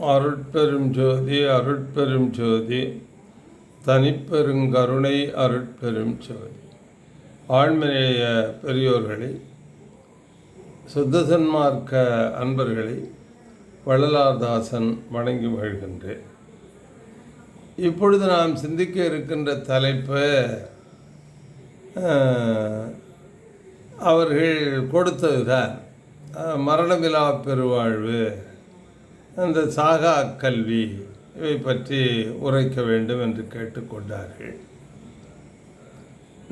அருட்பெரும் ஜோதி அருட்பெரும் ஜோதி. தனிப்பெருங்கருணை அருட்பெரும் ஜோதி. ஆழ்மநேய பெரியோர்களை சுத்த சன்மார்க்க அன்பர்களை வள்ளலார்தாசன் வணங்கி மகிழ்கின்றேன். இப்பொழுது நாம் சிந்திக்க இருக்கின்ற தலைப்பு அவர்கள் கொடுத்ததுதான் மரண மரணமிலா பெருவாழ்வு. அந்த சாகா கல்வி இவை பற்றி உரைக்க வேண்டும் என்று கேட்டுக்கொண்டார்கள்.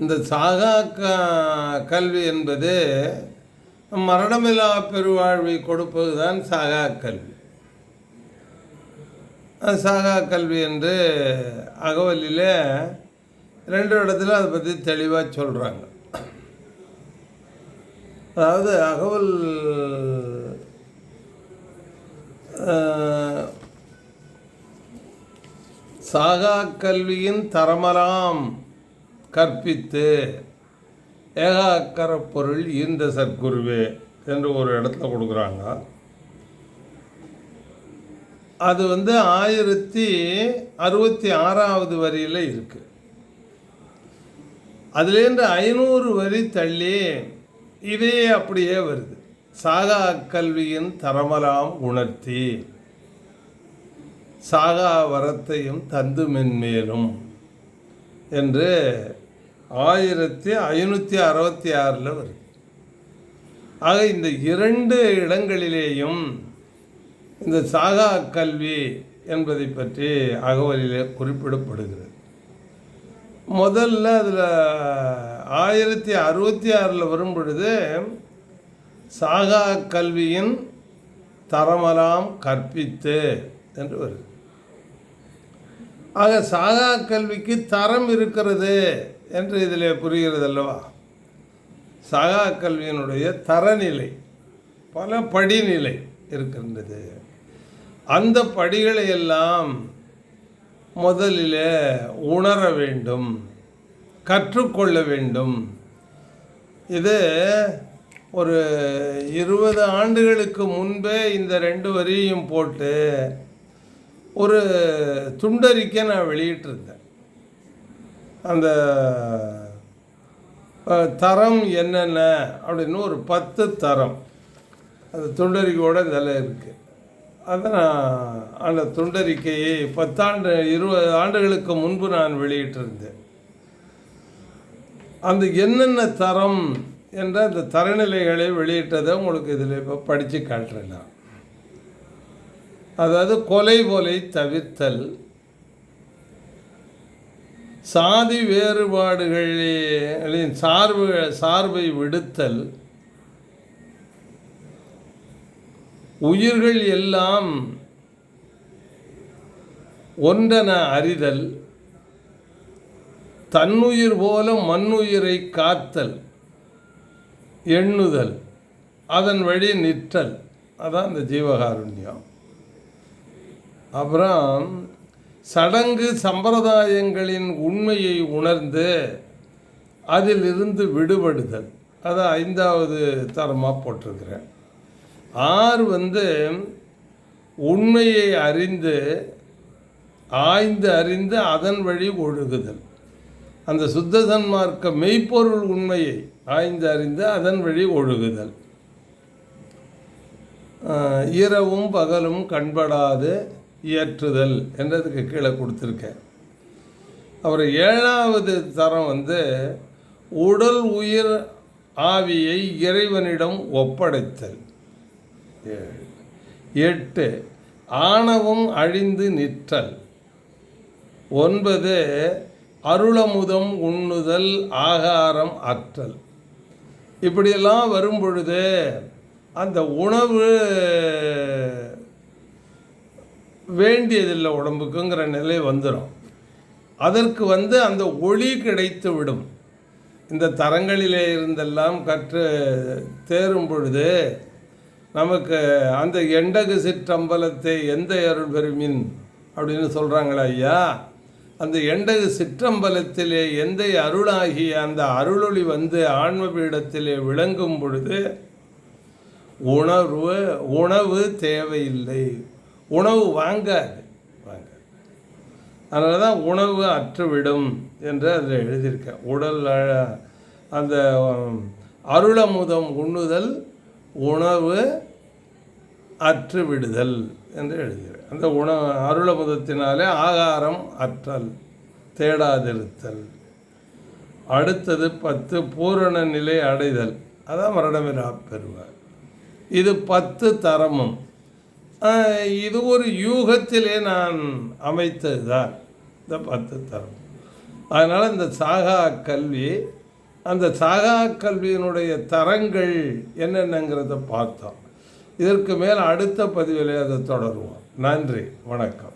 இந்த சாகா க கல்வி என்பது மரணமில்லா பெருவாழ்வை கொடுப்பது தான் சாகா கல்வி. அது சாகா கல்வி என்று அகவலில் ரெண்டு இடத்துல அதை பற்றி தெளிவாக சொல்கிறாங்க அதாவது அகவல் சாகா கல்வியின் தரமலாம் கற்பித்து ஏகாக்கர பொருள் இந்த சர்க்குருவே என்று ஒரு இடத்துல கொடுக்குறாங்க. அது வந்து ஆயிரத்தி அறுபத்தி ஆறாவது வரியில் இருக்கு. அதுலேருந்து ஐநூறு வரி தள்ளி இதே அப்படியே வருது. சாகா கல்வியின் தரமலாம் உணர்த்தி சாகா வரத்தையும் தந்து மென்மேலும் என்று ஆயிரத்தி ஐநூற்றி அறுபத்தி ஆறில் வருது. ஆக இந்த இரண்டு இடங்களிலேயும் இந்த சாகா கல்வி என்பதை பற்றி அகவலில் குறிப்பிடப்படுகிறது. முதல்ல அதில் ஆயிரத்தி அறுபத்தி ஆறில் வரும் பொழுது சாகா கல்வியின் தரமெல்லாம் கற்பித்து என்று வருது. ஆக சாகா கல்விக்கு தரம் இருக்கிறது என்று இதில் புரிகிறது அல்லவா சாகா கல்வியினுடைய தரநிலை பல படிநிலை இருக்கின்றது. அந்த படிகளை எல்லாம் முதலில் உணர வேண்டும் கற்றுக்கொள்ள வேண்டும். இது ஒரு இருபது ஆண்டுகளுக்கு முன்பே இந்த ரெண்டு வரியையும் போட்டு ஒரு துண்டறிக்கை நான் வெளியிட்டிருந்தேன். அந்த தரம் என்னென்ன அப்படின்னு ஒரு பத்து தரம். அந்த துண்டறிக்கையோட இதில் இருக்குது அதை நான் அந்த துண்டறிக்கையை பத்தாண்டு இருபது ஆண்டுகளுக்கு முன்பு நான் வெளியிட்டிருந்தேன். அந்த என்னென்ன தரம் என்ற அந்த தரநிலைகளை வெளியிட்டதை உங்களுக்கு இதில் இப்போ படித்து காட்டுறேன் நான். அதாவது கொலை போலை தவிர்த்தல். சாதி வேறுபாடுகளின் சார்பு சார்பை விடுத்தல். உயிர்கள் எல்லாம் ஒன்றென அறிதல். தன்னுயிர் போல மண்ணுயிரை காத்தல். எண்ணுதல் அதன் வழி நிற்றல். அதான் இந்த ஜீவகாருண்யம். அப்புறம் சடங்கு சம்பிரதாயங்களின் உண்மையை உணர்ந்து அதிலிருந்து விடுபடுதல். அதை ஐந்தாவது தரமாக போட்டிருக்கிறேன். ஆறு வந்து உண்மையை அறிந்து ஆய்ந்து அறிந்து அதன் வழி ஒழுகுதல். அந்த சுத்த சன்மார்க்க மெய்ப்பொருள் உண்மையை ஆய்ந்து அறிந்து அதன் வழி ஒழுகுதல். இரவும் பகலும் கண்படாது இயற்றுதல் என்றதுக்கு கீழே கொடுத்துருக்கேன். அப்புறம் ஏழாவது தரம் வந்து உடல் உயிர் ஆவியை இறைவனிடம் ஒப்படைத்தல். எட்டு ஆணவம் அழிந்து நிற்றல். ஒன்பது அருளமுதம் உண்ணுதல் ஆகாரம் அற்றல். இப்படியெல்லாம் வரும் பொழுது அந்த உணவு வேண்டியதில்லை உடம்புக்குங்கிற நிலை வந்துடும் அதற்கு வந்து அந்த ஒளி கிடைத்து விடும். இந்த தரங்களிலே இருந்தெல்லாம் கற்று தேரும் பொழுது நமக்கு அந்த எண்டகு சிற்றம்பலத்தை எந்த அருள் பெருமின் அப்படின்னு சொல்கிறாங்களா ஐயா? அந்த எண்டது சிற்றம்பலத்திலே எந்தை அருளாகிய அந்த அருளொளி வந்து ஆன்ம பீடத்திலே விளங்கும் பொழுது உணர்வு உணவு தேவையில்லை. உணவு வாங்காது. வாங்காது. அதனால தான் உணவு அற்றுவிடும் என்று அதில் எழுதியிருக்கேன் உடல் அழ- அந்த அருளமுதம் உண்ணுதல் உணவு அற்றுவிடுதல். என்று எழுதுகிறார் அந்த உணவு அருளமுதத்தினாலே ஆகாரம் அற்றல் தேடாதிருத்தல். அடுத்தது பத்து பூரண நிலை அடைதல். அதான் மரணமிரா பெறுவார். இது பத்து தரமும். இது ஒரு யூகத்திலே நான் அமைத்தது தான் இந்த பத்து தரம். அதனால் இந்த சாகா கல்வி அந்த சாகா கல்வியினுடைய தரங்கள் என்னென்னங்கிறத பார்த்தோம். இதற்கு மேல் அடுத்த பதிவிலே அதை தொடருவோம். நன்றி. வணக்கம்.